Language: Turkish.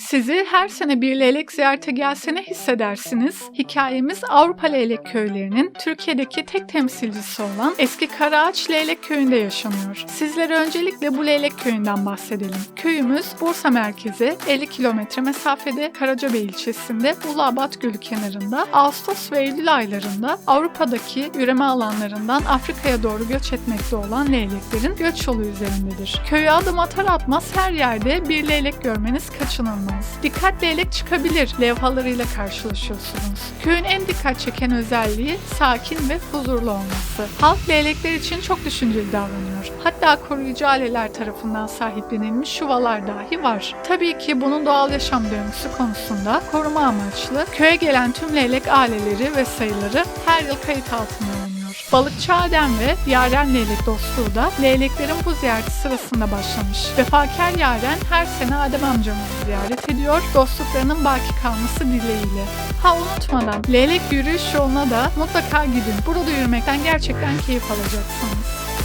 Sizi her sene bir leylek ziyarete gelse ne hissedersiniz? Hikayemiz Avrupa Leylek Köylerinin Türkiye'deki tek temsilcisi olan eski Karaağaç Leylek Köyü'nde yaşanıyor. Sizlere öncelikle bu leylek köyünden bahsedelim. Köyümüz Bursa merkezi 50 kilometre mesafede Karacabey ilçesinde Uluabat Gölü kenarında Ağustos ve Eylül aylarında Avrupa'daki üreme alanlarından Afrika'ya doğru göç etmekte olan leyleklerin göç yolu üzerindedir. Köye adım atar atmaz her yerde bir leylek görmeniz kaçınılmaz. Dikkat leylek çıkabilir levhalarıyla karşılaşıyorsunuz. Köyün en dikkat çeken özelliği sakin ve huzurlu olması. Halk leylekler için çok düşünceli davranıyor. Hatta koruyucu aileler tarafından sahiplenilmiş yuvalar dahi var. Tabii ki bunun doğal yaşam döngüsü konusunda koruma amaçlı köye gelen tüm leylek aileleri ve sayıları her yıl kayıt altına alınıyor. Balıkçı Adem ve Yaren Leylek dostluğu da leyleklerin bu ziyareti sırasında başlamış. Vefakar Yaren her sene Adem amcamızı ziyaret ediyor, dostluklarının baki kalması dileğiyle. Ha unutmadan leylek yürüyüş yoluna da mutlaka gidin. Burada yürümekten gerçekten keyif alacaksınız.